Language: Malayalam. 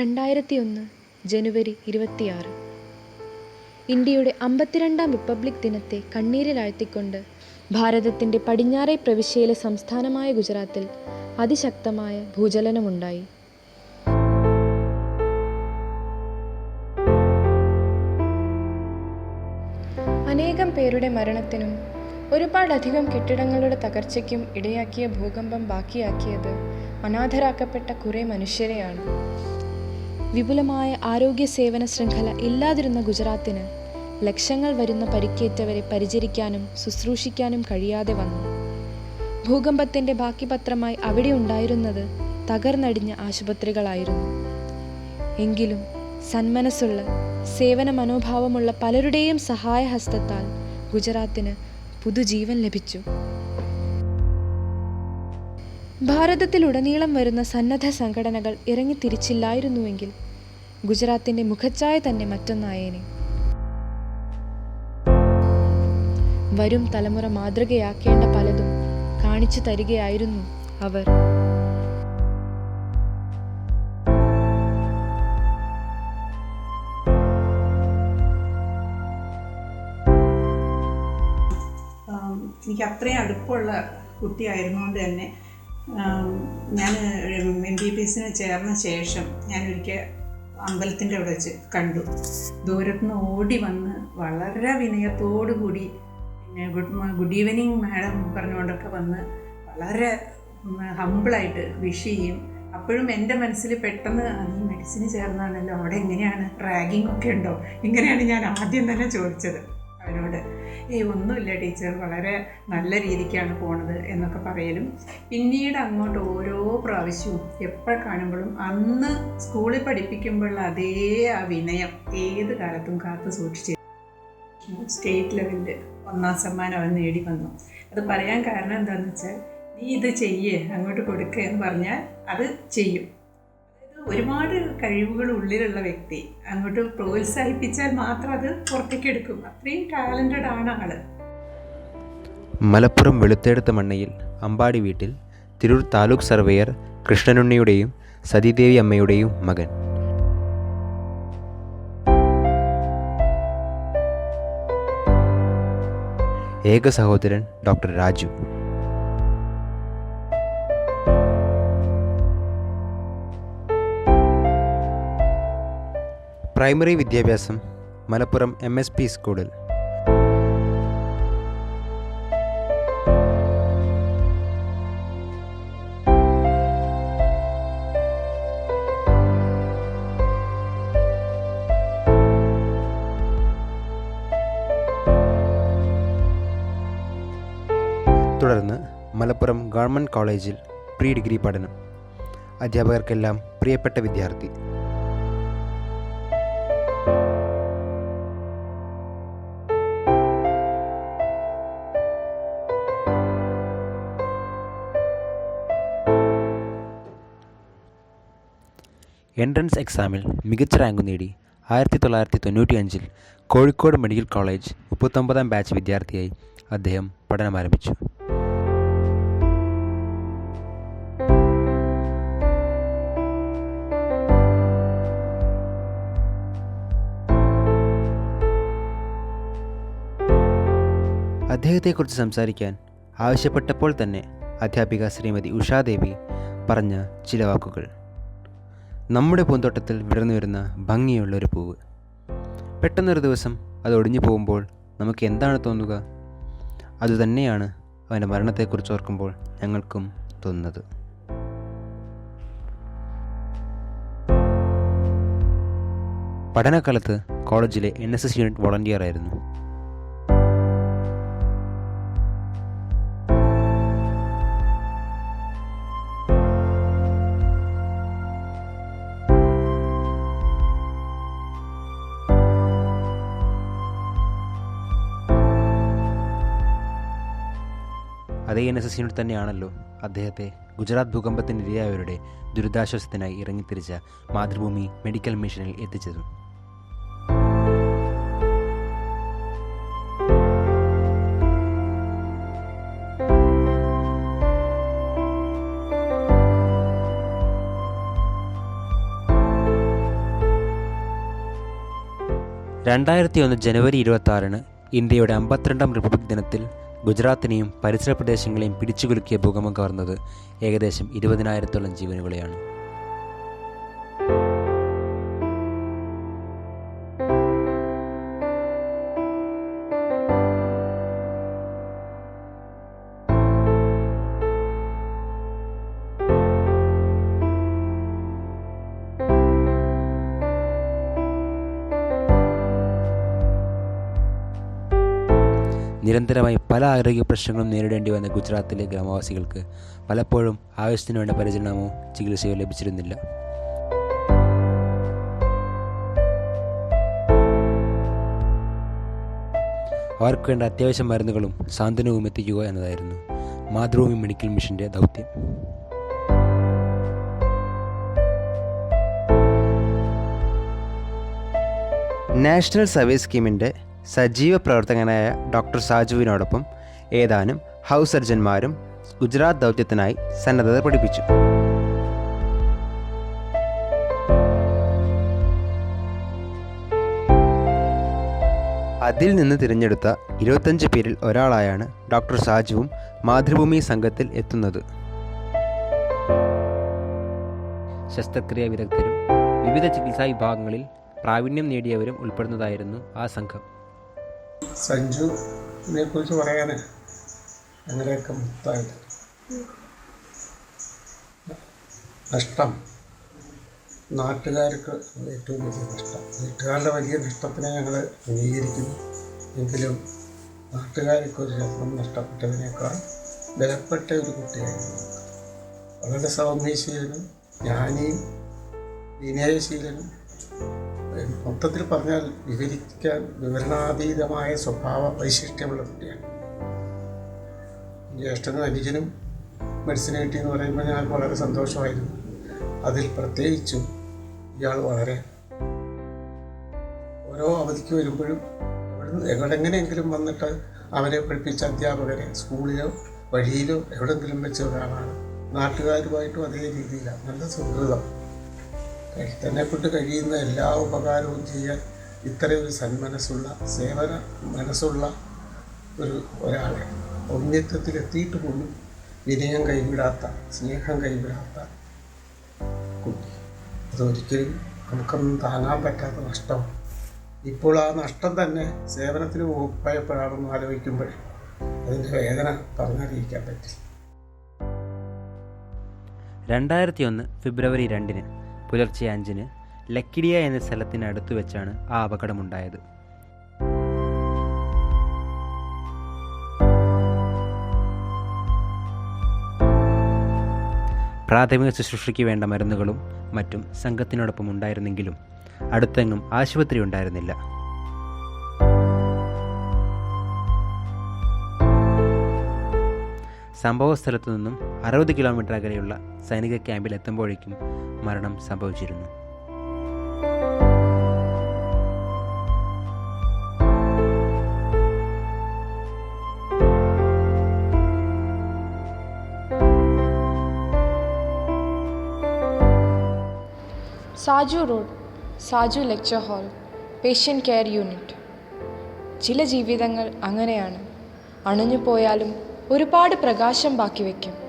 രണ്ടായിരത്തി ഒന്ന് ജനുവരി ഇരുപത്തിയാറ്. ഇന്ത്യയുടെ അമ്പത്തിരണ്ടാം റിപ്പബ്ലിക് ദിനത്തെ കണ്ണീരിലാഴ്ത്തിക്കൊണ്ട് ഭാരതത്തിന്റെ പടിഞ്ഞാറേ പ്രവിശ്യയിലെ സംസ്ഥാനമായ ഗുജറാത്തിൽ അതിശക്തമായ ഭൂചലനമുണ്ടായി. അനേകം പേരുടെ മരണത്തിനും ഒരുപാടധികം കെട്ടിടങ്ങളുടെ തകർച്ചയ്ക്കും ഇടയാക്കിയ ഭൂകമ്പം ബാക്കിയാക്കിയത് അനാഥരാക്കപ്പെട്ട കുറേ മനുഷ്യരെയാണ്. വിപുലമായ ആരോഗ്യ സേവന ശൃംഖല ഇല്ലാതിരുന്ന ഗുജറാത്തിന് ലക്ഷങ്ങൾ വരുന്ന പരിക്കേറ്റവരെ പരിചരിക്കാനും ശുശ്രൂഷിക്കാനും കഴിയാതെ വന്നു. ഭൂകമ്പത്തിന്റെ ബാക്കി പത്രമായി അവിടെ ഉണ്ടായിരുന്നത് തകർന്നടിഞ്ഞ ആശുപത്രികളായിരുന്നു. എങ്കിലും സന്മനസ്സുള്ള സേവന മനോഭാവമുള്ള പലരുടെയും സഹായഹസ്തത്താൽ ഗുജറാത്തിന് പുതുജീവൻ ലഭിച്ചു. ഭാരതത്തിലുടനീളം വരുന്ന സന്നദ്ധ സംഘടനകൾ ഇറങ്ങിത്തിരിച്ചില്ലായിരുന്നുവെങ്കിൽ ഗുജറാത്തിന്റെ മുഖച്ഛായ തന്നെ മറ്റൊന്നായേനെ. വരും തലമുറ മാതൃകയാക്കേണ്ട പലതും കാണിച്ചു തരികയായിരുന്നു അവർ. എനിക്ക് അത്രയും അടുപ്പമുള്ള കുട്ടിയായിരുന്നുകൊണ്ട് തന്നെ ഞാൻ എം ബി ബി എസിന് ചേർന്ന ശേഷം ഞാൻ ഒരിക്കൽ അമ്പലത്തിന്റെ അവിടെ വെച്ച് കണ്ടു. ദൂരത്തുനിന്ന് ഓടി വന്ന് വളരെ വിനയത്തോടു കൂടി പിന്നെ ഗുഡ് ഗുഡ് ഈവനിങ് മാഡം പറഞ്ഞുകൊണ്ടൊക്കെ വന്ന് വളരെ ഹമ്പിളായിട്ട് വിഷ് ചെയ്യും. അപ്പോഴും എന്റെ മനസ്സിൽ പെട്ടെന്ന് "ആ, നീ മെഡിസിന് ചേർന്നാണല്ലോ അവിടെ എങ്ങനെയാണ്? റാഗിങ് ഒക്കെ ഉണ്ടോ? ഇങ്ങനെയാണ് ഞാൻ ആദ്യം തന്നെ ചോദിച്ചത് അവരോട്. ഏയ് ഒന്നുമില്ല ടീച്ചർ വളരെ നല്ല രീതിക്കാണ് പോണത് എന്നൊക്കെ പറയലും. പിന്നീട് അങ്ങോട്ട് ഓരോ പ്രാവശ്യവും എപ്പോൾ കാണുമ്പോഴും അന്ന് സ്കൂളിൽ പഠിപ്പിക്കുമ്പോഴുള്ള അതേ ആ വിനയം ഏത് കാലത്തും കാത്തു സൂക്ഷിച്ചു സ്റ്റേറ്റ് ലെവലിൽ ഒന്നാം സമ്മാനം അവൻ നേടി വന്നു. അത് പറയാൻ കാരണം എന്താണെന്ന് വെച്ചാൽ നീ ഇത് ചെയ്യേ അങ്ങോട്ട് കൊടുക്കുക എന്ന് പറഞ്ഞാൽ അത് ചെയ്യും. ഒരുപാട് കഴിവുകൾ ഉള്ളിലുള്ള വ്യക്തി. അങ്ങോട്ട് പ്രോത്സാഹിപ്പിച്ചാൽ മാത്രം അത് പുറത്തേക്ക് എടുക്കും. അത്രയും ടാലന്റഡ് ആണ് ആൾ. മലപ്പുറം വെളുത്തെടുത്ത മണ്ണയിൽ അമ്പാടി വീട്ടിൽ തിരൂർ താലൂക്ക് സർവേയർ കൃഷ്ണനുണ്ണിയുടെയും സതീദേവി അമ്മയുടെയും മകൻ. ഏക സഹോദരൻ ഡോക്ടർ രാജു. പ്രൈമറി വിദ്യാഭ്യാസം മലപ്പുറം എം എസ് പി സ്കൂളിൽ. തുടർന്ന് മലപ്പുറം ഗവൺമെന്റ് കോളേജിൽ പ്രീ ഡിഗ്രി പഠനം. അധ്യാപകർക്കെല്ലാം പ്രിയപ്പെട്ട വിദ്യാർത്ഥി. എൻട്രൻസ് എക്സാമിൽ മികച്ച റാങ്ക് നേടി ആയിരത്തി തൊള്ളായിരത്തി തൊണ്ണൂറ്റി അഞ്ചിൽ കോഴിക്കോട് മെഡിക്കൽ കോളേജ് മുപ്പത്തൊമ്പതാം ബാച്ച് വിദ്യാർത്ഥിയായി അദ്ദേഹം പഠനം ആരംഭിച്ചു. അദ്ദേഹത്തെക്കുറിച്ച് സംസാരിക്കാൻ ആവശ്യപ്പെട്ടപ്പോൾ തന്നെ അധ്യാപിക ശ്രീമതി ഉഷാദേവി പറഞ്ഞ ചില വാക്കുകൾ. നമ്മുടെ പൂന്തോട്ടത്തിൽ വിടർന്നു വരുന്ന ഭംഗിയുള്ള ഒരു പൂവ്. പെട്ടെന്നൊരു ദിവസം അത് ഒടിഞ്ഞു പോകുമ്പോൾ നമുക്ക് എന്താണ് തോന്നുക? അതുതന്നെയാണ് അവന്റെ മരണത്തെക്കുറിച്ച് ഓർക്കുമ്പോൾ ഞങ്ങൾക്കും തോന്നുന്നത്. പഠനകാലത്ത് കോളേജിലെ N S S unit volunteer ആയിരുന്നു അതേ എൻ എസ് എസ് യൂണിറ്റ് തന്നെയാണല്ലോ അദ്ദേഹത്തെ ഗുജറാത്ത് ഭൂകമ്പത്തിന് ദുരിതാശ്വാസത്തിനായി ഇറങ്ങിത്തിരിച്ച മാതൃഭൂമി മെഡിക്കൽ മിഷനിൽ എത്തിച്ചതും. രണ്ടായിരത്തി ഒന്ന് ജനുവരി ഇരുപത്തി ആറിന് ഇന്ത്യയുടെ അമ്പത്തിരണ്ടാം റിപ്പബ്ലിക് ദിനത്തിൽ ഗുജറാത്തിനെയും പരിസര പ്രദേശങ്ങളെയും പിടിച്ചുകുലുക്കിയ ഭൂകമ്പം കവർന്നത് ഏകദേശം ഇരുപതിനായിരത്തോളം ജീവനുകളെയാണ്. നിരന്തരമായി പല ആരോഗ്യ പ്രശ്നങ്ങളും നേരിടേണ്ടി വന്ന ഗുജറാത്തിലെ ഗ്രാമവാസികൾക്ക് പലപ്പോഴും ആവശ്യത്തിന് വേണ്ട പരിചരണമോ ചികിത്സയോ ലഭിച്ചിരുന്നില്ല. അവർക്ക് വേണ്ട അത്യാവശ്യ മരുന്നുകളും സാന്ത്വനവും എത്തിക്കുക എന്നതായിരുന്നു മാതൃഭൂമി മെഡിക്കൽ മിഷന്റെ ദൗത്യം. നാഷണൽ സർവീസ് സ്കീമിന്റെ സജീവ പ്രവർത്തകനായ ഡോക്ടർ സാജുവിനോടൊപ്പം ഏതാനും ഹൗസ് സർജന്മാരും ഗുജറാത്ത് ദൗത്യത്തിനായി സന്നദ്ധത പഠിപ്പിച്ചു. അതിൽ നിന്ന് തിരഞ്ഞെടുത്ത ഇരുപത്തഞ്ച് പേരിൽ ഒരാളായാണ് ഡോക്ടർ സാജുവും മാതൃഭൂമി സംഘത്തിൽ എത്തുന്നത്. ശസ്ത്രക്രിയ വിദഗ്ധരും വിവിധ ചികിത്സാ വിഭാഗങ്ങളിൽ പ്രാവീണ്യം നേടിയവരും ഉൾപ്പെടുന്നതായിരുന്നു ആ സംഘം. സഞ്ജുവിനെ കുറിച്ച് പറയാൻ അങ്ങനെയൊക്കെ മുത്തായിട്ട് നഷ്ടം. നാട്ടുകാർക്ക് ഏറ്റവും വലിയ നഷ്ടം. വീട്ടുകാരുടെ വലിയ നഷ്ടത്തിനെ ഞങ്ങൾ അംഗീകരിക്കുന്നു. എങ്കിലും നാട്ടുകാർക്ക് ഒരു രത്നം നഷ്ടപ്പെട്ടതിനേക്കാൾ ബലപ്പെട്ട ഒരു കുട്ടിയായിരുന്നു വളരെ സൗമ്യശീലനും ജ്ഞാനിയും വിനയശീലനും മൊത്തത്തിൽ പറഞ്ഞാൽ വിവരിക്കാൻ വിവരണാതീതമായ സ്വഭാവ വൈശിഷ്ട്യമുള്ള കുട്ടിയാണ്. ജ്യേഷ്ഠനും അനുജനും മെഡിസിൻ കിട്ടി എന്ന് പറയുമ്പോൾ ഞാൻ വളരെ സന്തോഷമായിരുന്നു. അതിൽ പ്രത്യേകിച്ചും ഇയാൾ വളരെ ഓരോ അവധിക്ക് വരുമ്പോഴും എവിടെ എവിടെങ്ങനെയെങ്കിലും വന്നിട്ട് അവരെ പഠിപ്പിച്ച അധ്യാപകരെ സ്കൂളിലോ വഴിയിലോ എവിടെങ്കിലും വെച്ച ഒരാളാണ്. നാട്ടുകാരുമായിട്ടും അതേ രീതിയിലാണ്. നല്ല സുഹൃതം. തന്നെ കൊണ്ട് കഴിയുന്ന എല്ലാ ഉപകാരവും ചെയ്യാൻ ഇത്രയൊരു സന്മനസ്സുള്ള സേവന മനസ്സുള്ള ഒരു ഒരാളെ ഔന്നിത്യത്തിലെത്തിയിട്ട് പോലും വിനയം കൈവിടാത്ത സ്നേഹം കൈവിടാത്ത കുട്ടി. അതൊരിക്കലും നമുക്കൊന്നും താങ്ങാൻ പറ്റാത്ത നഷ്ടമാണ്. ഇപ്പോൾ ആ നഷ്ടം തന്നെ സേവനത്തിന് പോയപ്പോഴാണെന്ന് ആലോചിക്കുമ്പോൾ അതിന്റെ വേദന പറഞ്ഞറിയിക്കാൻ പറ്റില്ല. രണ്ടായിരത്തി ഒന്ന് ഫെബ്രുവരി രണ്ടിന് പുലർച്ചെ അഞ്ചിന് ലക്കിഡിയ എന്ന സ്ഥലത്തിനടുത്ത് വെച്ചാണ് ആ അപകടമുണ്ടായത്. പ്രാഥമിക ശുശ്രൂഷയ്ക്ക് വേണ്ട മരുന്നുകളും മറ്റും സംഘത്തിനോടൊപ്പം ഉണ്ടായിരുന്നെങ്കിലും അടുത്തെങ്ങും ആശുപത്രി ഉണ്ടായിരുന്നില്ല. സംഭവ സ്ഥലത്തു നിന്നും അറുപത് കിലോമീറ്റർ അകലെയുള്ള സൈനിക ക്യാമ്പിൽ എത്തുമ്പോഴേക്കും മരണം സംഭവിച്ചിരുന്നു. Saju road Saju lecture hall patient care unit. ചില ജീവിതങ്ങൾ അങ്ങനെയാണ്. അണഞ്ഞു പോയാലും ഒരുപാട് പ്രകാശം ബാക്കി വയ്ക്കും.